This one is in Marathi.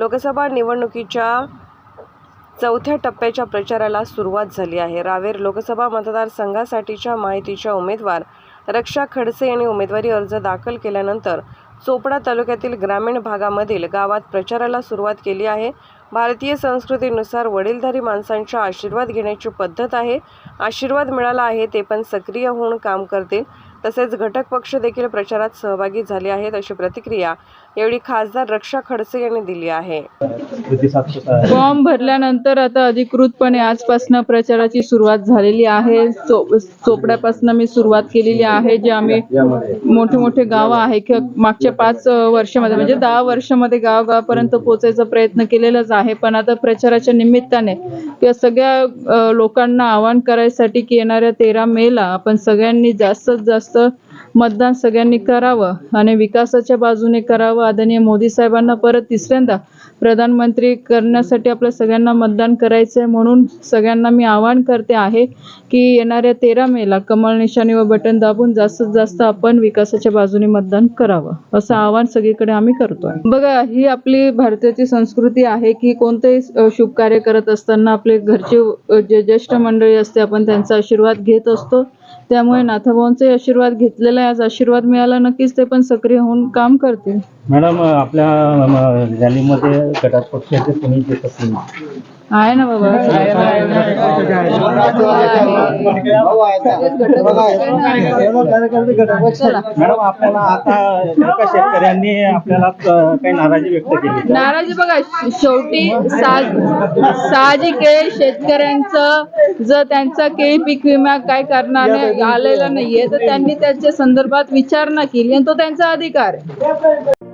लोकसभा निवडणुकीच्या चौथ्या टप्प्याच्या प्रचाराला सुरुवात झाली आहे. रावेर लोकसभा मतदारसंघासाठीच्या माहितीच्या उमेदवार रक्षा खडसे यांनी उमेदवारी अर्ज दाखल केल्यानंतर चोपडा तालुक्यातील ग्रामीण भागामधील गावात प्रचाराला सुरुवात केली आहे. भारतीय संस्कृतीनुसार वडीलधारी माणसांचा आशीर्वाद घेण्याची पद्धत आहे. आशीर्वाद मिळाला आहे ते पण सक्रिय होऊन काम करतील. तसेच घटक पक्ष देखील प्रचारात सहभागी झाले आहेत अशी प्रतिक्रिया यावेळी खासदार रक्षा खडसे यांनी दिली आहे. फॉर्म भरल्यानंतर आता अधिकृतपणे आजपासून प्रचाराची सुरुवात झालेली आहे. चोपड्यापासून मी सुरुवात केलेली आहे जे आम्ही मोठे मोठे गाव आहे. किंवा मागच्या पाच वर्षामध्ये म्हणजे दहा वर्षामध्ये गावगावापर्यंत पोहोचायचा प्रयत्न केलेलाच आहे. पण आता प्रचाराच्या निमित्ताने किंवा सगळ्या लोकांना आवाहन करायसाठी की येणाऱ्या तेरा मेला आपण सगळ्यांनी जास्तीत जास्त the मतदान सगळ्यांनी करावं आणि विकासाच्या बाजूने करावं. आदरणीय मोदी साहेबांना परत तिसऱ्यांदा प्रधानमंत्री करण्यासाठी आपल्या सगळ्यांना मतदान करायचं आहे म्हणून सगळ्यांना मी आवाहन करते आहे की येणाऱ्या तेरा मेला कमळ निशाणी व बटन दाबून जास्तीत जास्त आपण विकासाच्या बाजूने मतदान करावं असं आवाहन सगळीकडे आम्ही करतोय. बघा ही आपली भारताची संस्कृती आहे की कोणतेही शुभ कार्य करत असताना आपले घरचे जे ज्येष्ठ मंडळी असते आपण त्यांचा आशीर्वाद घेत असतो. त्यामुळे नाथाभाऊंचाही आशीर्वाद घेतलेला आहे आज आशीर्वाद मिळाला नक्कीच ते पण सक्रिय होऊन काम करतील. मॅडम आपल्या रॅलीमध्ये गटात पक्षाचे कोणी आहे ना बाबा. मॅडम आपल्याला आता शेतकऱ्यांनी आपल्याला काही नाराजी व्यक्त केली नाराजी बघा शेवटी साज साहजिक आहे शेतकऱ्यांचं जर त्यांचा केळी पीक विमा काय करणार आलेला नाहीये तर त्यांनी त्याच्या संदर्भात विचारणा केली आणि तो त्यांचा अधिकार आहे